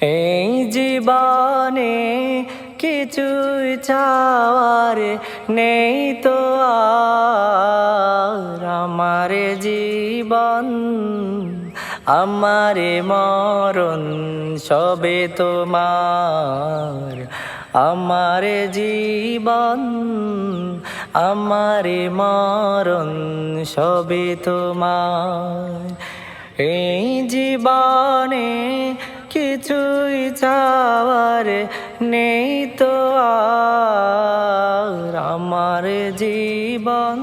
এই জীবনে কিছুই চাওয়ার নেই তো আমার জীবন, আমার মরণ সবে তোমার। আমার জীবন, আমার মরণ সবে তোমার। এই জীবনে কিছুই চাওয়ার নেই তো আমার জীবন,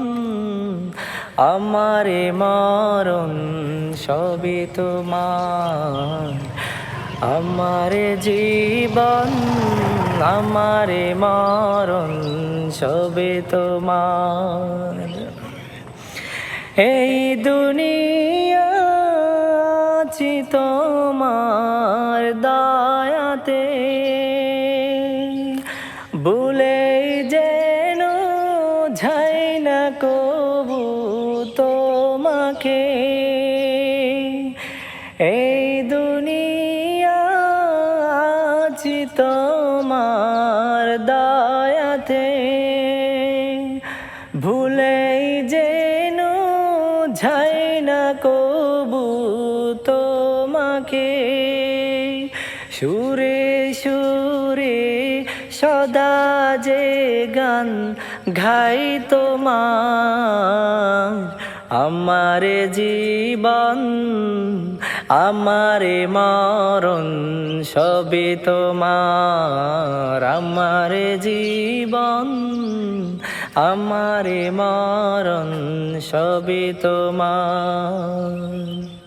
আমার মরণ সবই তোমার। আমার জীবন, আমার মরণ সবে তোমার। এই দুনিয়া আছি তোমার দয়াতে। ভুলে যেন যাই না কবু তোমাকে। এই দুনিয়া আছি তোমার দয়াতে। ভুলে যেন যাই না কবু তোমাকে সুরে সুরে সদা যে গান গাই তোমার। আমার জীবন, আমার মরণ সবে তোমার। আমার জীবন, আমার মরণ সবে তোমার।